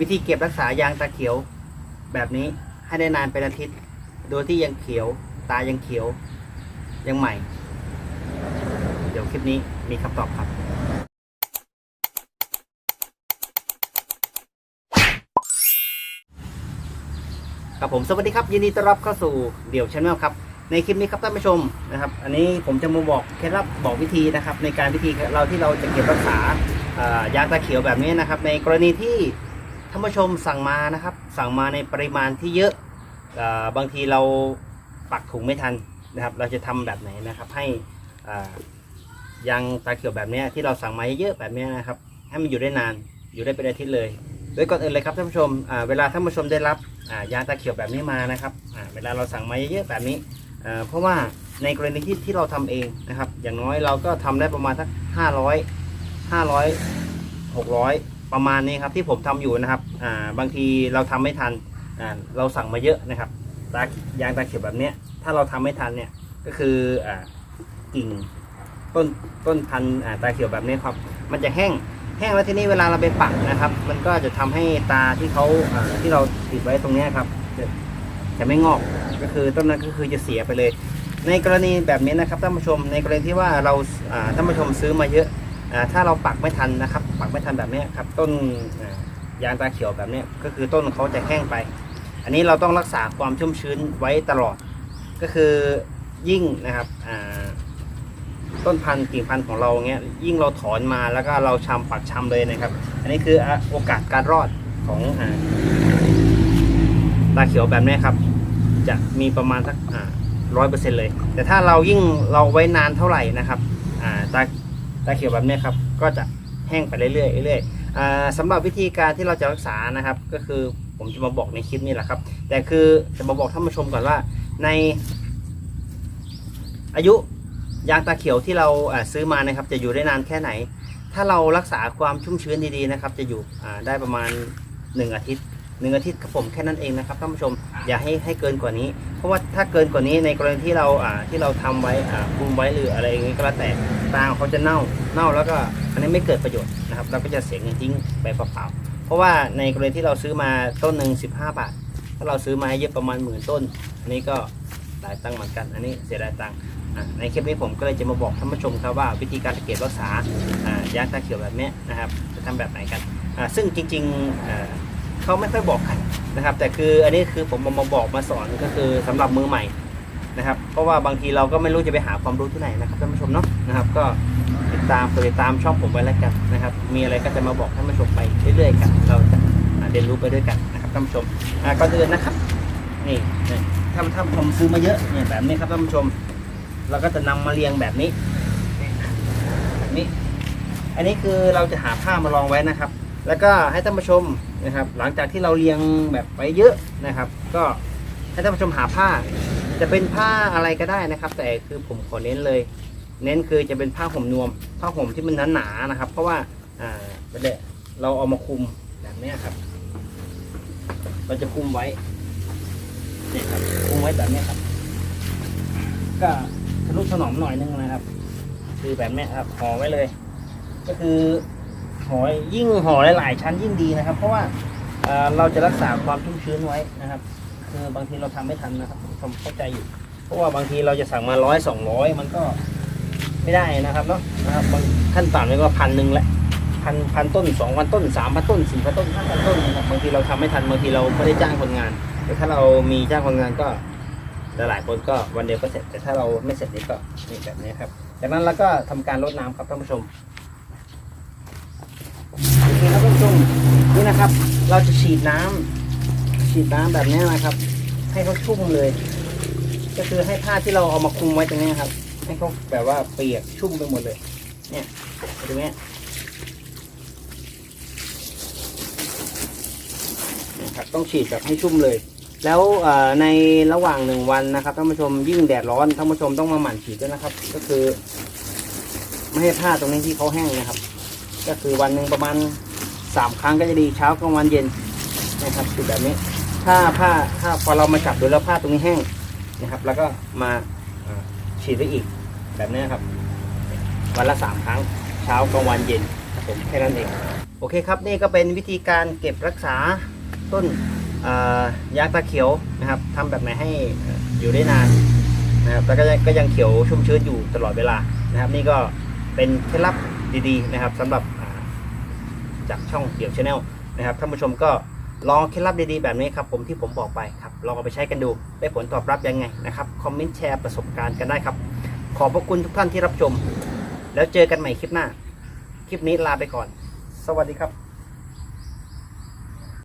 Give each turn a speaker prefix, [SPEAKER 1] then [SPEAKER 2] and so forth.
[SPEAKER 1] วิธีเก็บรักษายางตาเขียว แบบนี้ให้ได้นานเป็นอาทิตย์ โดยที่ยังเขียว ตายังเขียว ยังใหม่ เดี๋ยวคลิปนี้มีคำตอบครับครับผมสวัสดีครับยินดีต้อนรับเข้าสู่เดี่ยวชาแนลครับ ในคลิปนี้ครับท่านผู้ชมนะครับ อันนี้ผมจะมาบอกเคล็ดลับบอกวิธีนะครับ ในการวิธีเราที่เราจะเก็บรักษายางตาเขียวแบบนี้นะครับ ในกรณีที่ ท่านผู้ชมสั่งมานะครับ สั่งมาในปริมาณที่เยอะอบางทีเราปักถุงไม่ทันนะครับ เราจะทำแบบไหนนะครับ ให้ยางตาเขียวแบบนี้ที่เราสั่งมาเยอะๆแบบนี้นะครับ ให้มันอยู่ได้นานอยู่ได้เป็นอาทิตย์เลยโดยก่อนอื่นเลยครับท่านผู้ชมเวลาท่านผู้ชมได้รับยางตาเขียวแบบนี้มานะครับเวลาเราสั่งมาเยอะๆแบบนี้เพราะว่าในกรณีที่ที่เราทำเองนะครับ อย่างน้อยเราก็ทำได้ประมาณสักห้าร้อยห้าร้อยหกร้อย ประมาณนี้ครับที่ผมทำอยู่นะครับอ่าบางทีเราทำไม่ทันอ่าเราสั่งมาเยอะนะครับตายางตาเขียวแบบเนี้ยถ้าเราทำไม่ทันเนี่ยก็คืออ่ากิ่งต้นต้นพันธุ์อ่าตาเขียวแบบนี้ครับ มันจะแห้งแห้งแล้วทีนี้เวลาเราไปปักนะครับ มันก็จะทำให้ตาที่เขาอ่าที่เราติดไว้ตรงเนี้ยครับจะจะไม่งอกก็คือต้นนั้นก็คือจะเสียไปเลย ในกรณีแบบนี้นะครับท่านผู้ชมในกรณีที่ว่าเราอ่าท่านผู้ชมซื้อมาเยอะ ถ้าเราปักไม่ทันนะครับ ปักไม่ทันแบบนี้ครับ ต้นยางตาเขียวแบบนี้ก็คือต้นเขาจะแห้งไป อันนี้เราต้องรักษาความชุ่มชื้นไว้ตลอด ก็คือยิ่งนะครับต้นพันธุ์กิ่งพันธุ์ของเราเงี้ยยิ่งเราถอนมาแล้วก็เราชำปักชำเลยนะครับ อันนี้คือโอกาสการรอดของอตาเขียวแบบนี้ครับ จะมีประมาณสักร้อยเปอร์เซ็นต์เลย แต่ถ้าเรายิ่งเราไว้นานเท่าไหร่นะครับตา เขียวแบบนี้ครับก็จะแห้งไปเรื่อยๆเรื่อยๆอ่าสำหรับวิธีการที่เราจะรักษานะครับ ก็คือผมจะมาบอกในคลิปนี้แหละครับ แต่คือจะมาบอกท่านผู้ชมก่อนว่าใน อายุยางตาเขียวที่เราซื้อมานะครับ จะอยู่ได้นานแค่ไหน ถ้าเรารักษาความชุ่มชื้นดีๆนะครับ จะอยู่ได้ประมาณ 1 อาทิตย์หนึ่งอาทิตย์ครับผมแค่นั้นเองนะครับท่านผู้ชมอย่าให้ให้เกินกว่านี้ เพราะว่าถ้าเกินกว่านี้ในกรณีที่เราที่เราทำไว้คุมไว้หรืออะไรอย่างนี้ก็แล้วแต่ ตาของเขาจะเน่าเน่าแล้วก็อันนี้ไม่เกิดประโยชน์นะครับ เราก็จะเสียเงินทิ้งไปเปล่าๆเพราะว่าในกรณีที่เราซื้อมาต้นหนึ่งสิบห้าบาท ถ้าเราซื้อมาเยอะประมาณหมื่นต้น อันนี้ก็หลายตังค์เหมือนกัน อันนี้เสียดายตังค์ในคลิปนี้ผมก็เลยจะมาบอกท่านผู้ชมครับว่าวิธีการเก็บรักษายางตาเขียวแบบนี้นะครับจะทำแบบไหนกัน ซึ่งจริงๆเขาไม่ค่อยบอกกันนะครับ แต่คืออันนี้คือผมมามาบอกมาสอนก็คือสำหรับมือใหม่ นะครับ เพราะว่าบางทีเราก็ไม่รู้จะไปหาความรู้ที่ไหนนะครับท่านผู้ชมเนาะนะครับ ก็ติดตามติดตามช่องผมไว้แล้วกันนะครับ มีอะไรก็จะมาบอกท่านผู้ชมไปเรื่อยๆกัน เราจะเรียนรู้ไปด้วยกันนะครับท่านผู้ชมก่อนอื่นนะครับ นี่นี่ถ้าถ้าผมซื้อมาเยอะเนี่ยแบบนี้ครับท่านผู้ชม เราก็จะนำมาเรียงแบบนี้แบบนี้ อันนี้คือเราจะหาผ้ามารองไว้นะครับ แล้วก็ให้ท่านผู้ชมนะครับ หลังจากที่เราเรียงแบบไว้เยอะนะครับ ก็ให้ท่านผู้ชมหาผ้า จะเป็นผ้าอะไรก็ได้นะครับ แต่คือผมขอเน้นเลย เน้นคือจะเป็นผ้าห่มนวม ผ้าห่มที่มันหนาๆนะครับ เพราะว่าอ่าเดเราเอามาคุมแบบนี้ครับ เราจะคุมไว้เนี่ยครับคุมไว้แบบนี้ครับ ก็ทะนุถนอมหน่อยนึงนะครับ คือแบบนี้ครับห่อไว้เลย ก็คือห่อยิ่งห่อหลายๆชั้นยิ่งดีนะครับ เพราะว่าเราจะรักษาความชุ่มชื้นไว้นะครับ คือบางทีเราทำไม่ทันนะครับผมเข้าใจอยู่ เพราะว่าบางทีเราจะสั่งมาร้อยสองร้อยมันก็ไม่ได้นะครับเนาะนะครับบางขั้นต่ำเลยก็พันหนึ่งแหละพันพันต้นสองพันต้นสามพันต้นสี่พันต้นห้าพันต้นนะครับบางทีเราทำไม่ทันบางทีเราไม่ได้จ้างคนงานแต่ถ้าเรามีจ้างคนงานก็หลายคนก็วันเดียวก็เสร็จแต่ถ้าเราไม่เสร็จนี่ก็นี่แบบนี้ครับ จากนั้นเราก็ทำการรดน้ำครับท่านผู้ชมโอเคครับท่านผู้ชมนี่นะครับ เราจะฉีดน้ำ ฉีดน้ำแบบนี้นะครับ ให้เขาชุ่มเลย ก็คือให้ผ้าที่เราเอามาคลุมไว้ตรงนี้ครับ ให้เขาแบบว่าเปียกชุ่มไปหมดเลย เนี่ยตรงนี้ยนะครับต้องฉีดแบบให้ชุ่มเลย แล้วในระหว่างหนึ่งวันนะครับท่านผู้ชมยิ่งแดดร้อนท่านผู้ชมต้องมาหมั่นฉีดด้วยนะครับ ก็คือ ไม่ให้ผ้าตรงนี้ที่เขาแห้งนะครับ ก็คือวันหนึ่งประมาณสามครั้งก็จะดีเช้ากลางวันเย็นนะครับฉีดแบบนี้ ถ้าผ้าถ้าพอเรามาจับดูแล้วผ้าตรงนี้แห้งนะครับ แล้วก็มาฉีดไปอีกแบบนี้ครับ วันละสามครั้งเช้ากลางวันเย็นครับผมแค่นั้นเองโอเคครับนี่ก็เป็นวิธีการเก็บรักษาต้นยางตาเขียวนะครับทำแบบไหนให้อยู่ได้นานนะครับแล้วก็ยังก็ยังเขียวชุ่มชื้นอยู่ตลอดเวลานะครับ นี่ก็เป็นเคล็ดลับดีๆนะครับสำหรับจากช่องเขียวชาแนลนะครับท่านผู้ชมก็ ลองเคล็ดลับดีๆแบบนี้ครับผมที่ผมบอกไปครับลองเอาไปใช้กันดูได้ผลตอบรับยังไงนะครับคอมเมนต์แชร์ประสบการณ์กันได้ครับ ขอบพระคุณทุกท่านที่รับชม แล้วเจอกันใหม่คลิปหน้า คลิปนี้ลาไปก่อน สวัสดีครับ